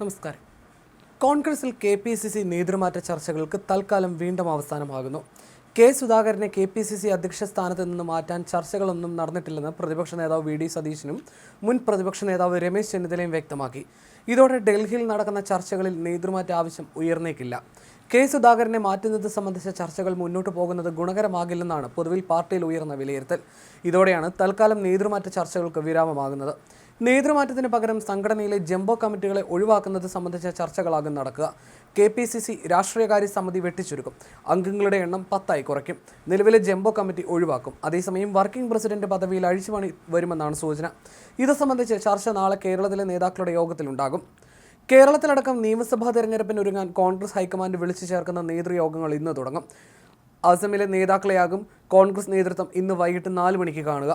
നമസ്കാരം. കോൺഗ്രസിൽ K P C C നേതൃമാറ്റ ചർച്ചകൾക്ക് തൽക്കാലം വീണ്ടും അവസാനമാകുന്നു. കെ സുധാകരനെ കെ പി സി സി അധ്യക്ഷ സ്ഥാനത്ത് നിന്ന് മാറ്റാൻ ചർച്ചകളൊന്നും നടന്നിട്ടില്ലെന്ന് പ്രതിപക്ഷ നേതാവ് വി ഡി സതീശനും മുൻ പ്രതിപക്ഷ നേതാവ് രമേശ് ചെന്നിത്തലയും വ്യക്തമാക്കി. ഇതോടെ ഡൽഹിയിൽ നടക്കുന്ന ചർച്ചകളിൽ നേതൃമാറ്റ ആവശ്യം ഉയർന്നേക്കില്ല. കെ സുധാകരനെ മാറ്റുന്നത് സംബന്ധിച്ച ചർച്ചകൾ മുന്നോട്ട് പോകുന്നത് ഗുണകരമാകില്ലെന്നാണ് പൊതുവിൽ പാർട്ടിയിൽ ഉയർന്ന വിലയിരുത്തൽ. ഇതോടെയാണ് തൽക്കാലം നേതൃമാറ്റ ചർച്ചകൾക്ക് വിരാമമാകുന്നത്. നേതൃമാറ്റത്തിന് പകരം സംഘടനയിലെ ജംബോ കമ്മിറ്റികളെ ഒഴിവാക്കുന്നത് സംബന്ധിച്ച ചർച്ചകളാകും നടക്കുക. കെ പി സി സി രാഷ്ട്രീയകാര്യ സമിതി വെട്ടിച്ചുരുക്കും. അംഗങ്ങളുടെ എണ്ണം പത്തായി കുറയ്ക്കും. നിലവിലെ ജംബോ കമ്മിറ്റി ഒഴിവാക്കും. അതേസമയം വർക്കിംഗ് പ്രസിഡന്റ് പദവിയിൽ അഴിച്ചുപണി വരുമെന്നാണ് സൂചന. ഇത് സംബന്ധിച്ച് ചർച്ച നാളെ കേരളത്തിലെ നേതാക്കളുടെ യോഗത്തിലുണ്ടാകും. കേരളത്തിലടക്കം നിയമസഭാ തെരഞ്ഞെടുപ്പിന് ഒരുങ്ങാൻ കോൺഗ്രസ് ഹൈക്കമാൻഡ് വിളിച്ചു ചേർക്കുന്ന നേതൃയോഗങ്ങൾ ഇന്ന് തുടങ്ങും. അസമിലെ നേതാക്കളെയാകും കോൺഗ്രസ് നേതൃത്വം ഇന്ന് വൈകിട്ട് നാല് മണിക്ക് കാണുക.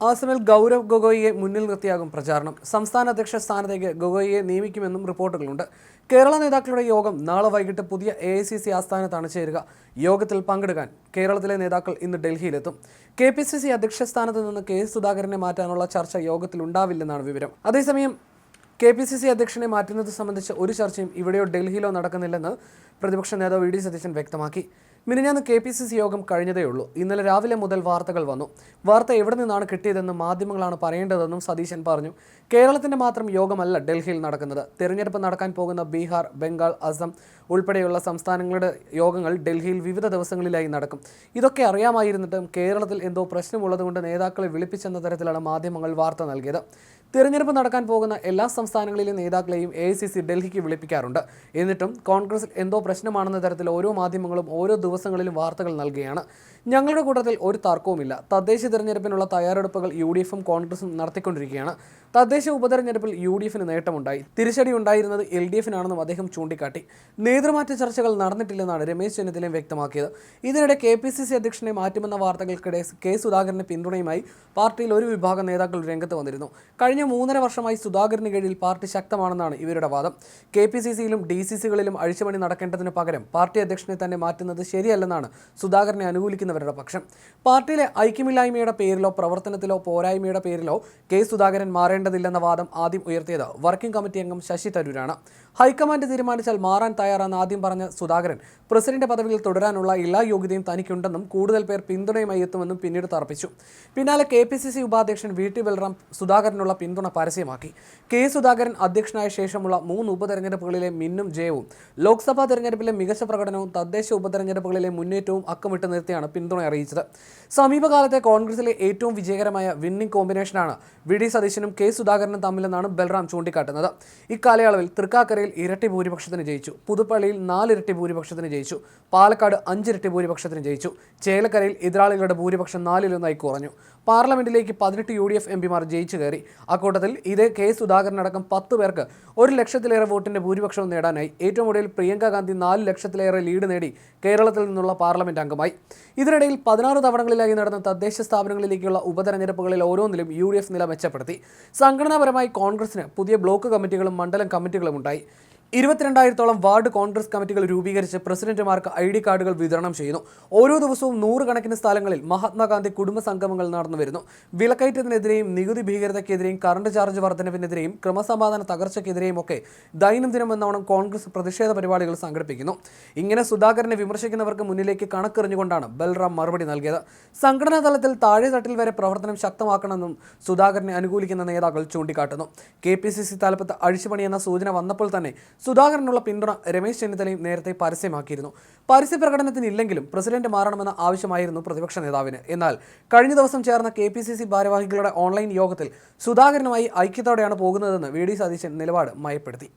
അസമിൽ ഗൗരവ് ഗൊഗോയിയെ മുന്നിൽ നിർത്തിയാകും പ്രചാരണം. സംസ്ഥാന അധ്യക്ഷ സ്ഥാനത്തേക്ക് ഗൊഗോയിയെ നിയമിക്കുമെന്നും റിപ്പോർട്ടുകളുണ്ട്. കേരള നേതാക്കളുടെ യോഗം നാളെ വൈകിട്ട് പുതിയ എ ഐ സി സി ആസ്ഥാനത്താണ് ചേരുക. യോഗത്തിൽ പങ്കെടുക്കാൻ കേരളത്തിലെ നേതാക്കൾ ഇന്ന് ഡൽഹിയിലെത്തും. കെ പി സി സി അധ്യക്ഷ സ്ഥാനത്ത് നിന്ന് കെ സുധാകരനെ മാറ്റാനുള്ള ചർച്ച യോഗത്തിൽ ഉണ്ടാവില്ലെന്നാണ് വിവരം. അതേസമയം കെ പി സി സി അധ്യക്ഷനെ മാറ്റുന്നത് സംബന്ധിച്ച് ഒരു ചർച്ചയും ഇവിടെയോ ഡൽഹിയിലോ നടക്കുന്നില്ലെന്ന് പ്രതിപക്ഷ നേതാവ് വി ഡി സതീശൻ വ്യക്തമാക്കി. മിനിഞ്ഞാന്ന് കെ പി സി സി യോഗം കഴിഞ്ഞതേയുള്ളൂ ഇന്നലെ രാവിലെ മുതൽ വാർത്തകൾ വന്നു. വാർത്ത എവിടെ നിന്നാണ് കിട്ടിയതെന്നും മാധ്യമങ്ങളാണ് പറയേണ്ടതെന്നും സതീശൻ പറഞ്ഞു. കേരളത്തിന്റെ മാത്രം യോഗമല്ല ഡൽഹിയിൽ നടക്കുന്നത്. തെരഞ്ഞെടുപ്പ് നടക്കാൻ പോകുന്ന ബീഹാർ ബംഗാൾ അസം ഉൾപ്പെടെയുള്ള സംസ്ഥാനങ്ങളുടെ യോഗങ്ങൾ ഡൽഹിയിൽ വിവിധ ദിവസങ്ങളിലായി നടക്കും. ഇതൊക്കെ അറിയാമായിരുന്നിട്ടും കേരളത്തിൽ എന്തോ പ്രശ്നമുള്ളതുകൊണ്ട് നേതാക്കളെ വിളിപ്പിച്ചെന്ന തരത്തിലാണ് മാധ്യമങ്ങൾ വാർത്ത നൽകിയത്. തിരഞ്ഞെടുപ്പ് നടക്കാൻ പോകുന്ന എല്ലാ സംസ്ഥാനങ്ങളിലെ നേതാക്കളെയും എ ഡൽഹിക്ക് വിളിപ്പിക്കാറുണ്ട്. എന്നിട്ടും കോൺഗ്രസിൽ എന്തോ പ്രശ്നമാണെന്ന തരത്തിൽ ഓരോ മാധ്യമങ്ങളും ഓരോ ദിവസങ്ങളിലും വാർത്തകൾ നൽകുകയാണ്. ഞങ്ങളുടെ കൂട്ടത്തിൽ ഒരു തർക്കവുമില്ല. തദ്ദേശ തിരഞ്ഞെടുപ്പിനുള്ള തയ്യാറെടുപ്പുകൾ യു ഡി എഫും കോൺഗ്രസും നടത്തിക്കൊണ്ടിരിക്കുകയാണ്. തദ്ദേശ ഉപതെരഞ്ഞെടുപ്പിൽ യു ഡി എഫിന് നേട്ടമുണ്ടായി. തിരിച്ചടി ഉണ്ടായിരുന്നത് എൽ ഡി എഫിനാണെന്നും അദ്ദേഹം ചൂണ്ടിക്കാട്ടി. നേതൃമാറ്റ ചർച്ചകൾ നടന്നിട്ടില്ലെന്നാണ് രമേശ് ചെന്നിത്തലയും വ്യക്തമാക്കിയത്. ഇതിനിടെ കെ പി സി സി അധ്യക്ഷനെ മാറ്റുമെന്ന വാർത്തകൾക്കിടെ കെ സുധാകരന് പിന്തുണയുമായി പാർട്ടിയിൽ ഒരു വിഭാഗം നേതാക്കൾ രംഗത്ത് വന്നിരുന്നു. കഴിഞ്ഞ മൂന്നര വർഷമായി സുധാകരന് കീഴിൽ പാർട്ടി ശക്തമാണെന്നാണ് ഇവരുടെ വാദം. കെ പി സി സിയിലും ഡി സി സികളിലും അഴിച്ചുപണി നടക്കേണ്ടതിന് പകരം പാർട്ടി അധ്യക്ഷനെ തന്നെ മാറ്റുന്നത് ശരിയല്ലെന്നാണ് സുധാകരനെ അനുകൂലിക്കുന്നവരുടെ പക്ഷം. പാർട്ടിയിലെ ഐക്യമില്ലായ്മയുടെ പേരിലോ പ്രവർത്തനത്തിലോ പോരായ്മയുടെ പേരിലോ കെ സുധാകരൻ മാറേണ്ടതില്ലെന്ന വാദം ആദ്യം ഉയർത്തിയത് വർക്കിംഗ് കമ്മിറ്റി അംഗം ശശി തരൂരാണ്. ഹൈക്കമാൻഡ് തീരുമാനിച്ചാൽ മാറാൻ തയ്യാറാണെന്ന് ആദ്യം പറഞ്ഞ സുധാകരൻ പ്രസിഡന്റ് പദവിയിൽ തുടരാനുള്ള എല്ലാ യോഗ്യതയും തനിക്കുണ്ടെന്നും കൂടുതൽ പേർ പിന്തുണയുമായി എത്തുമെന്നും പിന്നീട് തർപ്പിച്ചു പിന്നാലെ കെ പി സി സി ഉപാധ്യക്ഷൻ വി ടി ബൽറാം സുധാകരനുള്ള പിന്തുണ പരസ്യമാക്കി. കെ സുധാകരൻ അധ്യക്ഷനായ ശേഷമുള്ള മൂന്ന് ഉപതെരഞ്ഞെടുപ്പുകളിലെ മിന്നും ജയവും ലോക്സഭാ തെരഞ്ഞെടുപ്പിലെ മികച്ച പ്രകടനവും തദ്ദേശ ഉപതെരഞ്ഞെടുപ്പുകളിലെ മുന്നേറ്റവും അക്കമിട്ട് നിർത്തിയാണ് പിന്തുണ അറിയിച്ചത്. സമീപകാലത്തെ കോൺഗ്രസിലെ ഏറ്റവും വിജയകരമായ വിന്നിംഗ് കോമ്പിനേഷനാണ് വി ഡി സതീശനും കെ സുധാകരനും തമ്മിലെന്നാണ് ബൽറാം ചൂണ്ടിക്കാട്ടുന്നത്. ഇക്കാലയളവിൽ തൃക്കാക്കരയിൽ ഇരട്ടി ഭൂരിപക്ഷത്തിന് ജയിച്ചു. പുതുപ്പള്ളിയിൽ നാലിരട്ടി ഭൂരിപക്ഷത്തിന് ജയിച്ചു. പാലക്കാട് അഞ്ചിരട്ടി ഭൂരിപക്ഷത്തിന് ജയിച്ചു. ചേലക്കരയിൽ എതിരാളികളുടെ ഭൂരിപക്ഷം നാലിലൊന്നായി കുറഞ്ഞു. പാർലമെന്റിലേക്ക് പതിനെട്ട് യു ഡി എഫ് എം പിമാർ ജയിച്ചു കയറി. അക്കൂട്ടത്തിൽ ഇതേ കെ സുധാകരൻ അടക്കം പത്ത് പേർക്ക് ഒരു ലക്ഷത്തിലേറെ വോട്ടിന്റെ ഭൂരിപക്ഷവും നേടാനായി. ഏറ്റവും ഒടുവിൽ പ്രിയങ്ക ഗാന്ധി നാല് ലക്ഷത്തിലേറെ ലീഡ് നേടി കേരളത്തിൽ നിന്നുള്ള പാർലമെന്റ് അംഗമായി. ഇതിനിടയിൽ പതിനാറ് തവണകളിലായി നടന്ന തദ്ദേശ സ്ഥാപനങ്ങളിലേക്കുള്ള ഉപതെരഞ്ഞെടുപ്പുകളിൽ ഓരോന്നിലും യു ഡി എഫ് നില മെച്ചപ്പെടുത്തി. സംഘടനാപരമായി കോൺഗ്രസിന് പുതിയ ബ്ലോക്ക് കമ്മിറ്റികളും മണ്ഡലം കമ്മിറ്റികളും ഉണ്ടായി ഇരുപത്തിരണ്ടായിരത്തോളം വാർഡ് കോൺഗ്രസ് കമ്മിറ്റികൾ രൂപീകരിച്ച് പ്രസിഡന്റുമാർക്ക് ഐ ഡി കാർഡുകൾ വിതരണം ചെയ്യുന്നു. ഓരോ ദിവസവും നൂറുകണക്കിന് സ്ഥലങ്ങളിൽ മഹാത്മാഗാന്ധി കുടുംബ സംഗമങ്ങൾ നടന്നു വരുന്നു. വിലക്കയറ്റത്തിനെതിരെയും നികുതി ഭീകരതയ്ക്കെതിരെയും കറണ്ട് ചാർജ് വർധനവിനെതിരെയും ക്രമസമാധാന തകർച്ചയ്ക്കെതിരെയും ഒക്കെ ദൈനംദിനം എന്നോണം കോൺഗ്രസ് പ്രതിഷേധ പരിപാടികൾ സംഘടിപ്പിക്കുന്നു. ഇങ്ങനെ സുധാകരനെ വിമർശിക്കുന്നവർക്ക് മുന്നിലേക്ക് കണക്കെറിഞ്ഞുകൊണ്ടാണ് ബൽറാം മറുപടി നൽകിയത്. സംഘടനാ തലത്തിൽ താഴെ തട്ടിൽ വരെ പ്രവർത്തനം ശക്തമാക്കണമെന്നും സുധാകരനെ അനുകൂലിക്കുന്ന നേതാക്കൾ ചൂണ്ടിക്കാട്ടുന്നു. കെ പി സി സി തലപ്പത്ത് അഴിച്ചുപണിയെന്ന സൂചന വന്നപ്പോൾ തന്നെ സുധാകരനുള്ള പിന്തുണ രമേശ് ചെന്നിത്തലയും നേരത്തെ പരസ്യമാക്കിയിരുന്നു. പരസ്യ പ്രകടനത്തിനില്ലെങ്കിലും പ്രസിഡന്റ് മാറണമെന്ന ആവശ്യമായിരുന്നു പ്രതിപക്ഷ നേതാവിന്. എന്നാൽ കഴിഞ്ഞ ദിവസം ചേർന്ന കെ പി സി സി ഭാരവാഹികളുടെ ഓൺലൈൻ യോഗത്തിൽ സുധാകരനുമായി ഐക്യത്തോടെയാണ് പോകുന്നതെന്ന് വി ഡി സതീശൻ നിലപാട് മയപ്പെടുത്തി.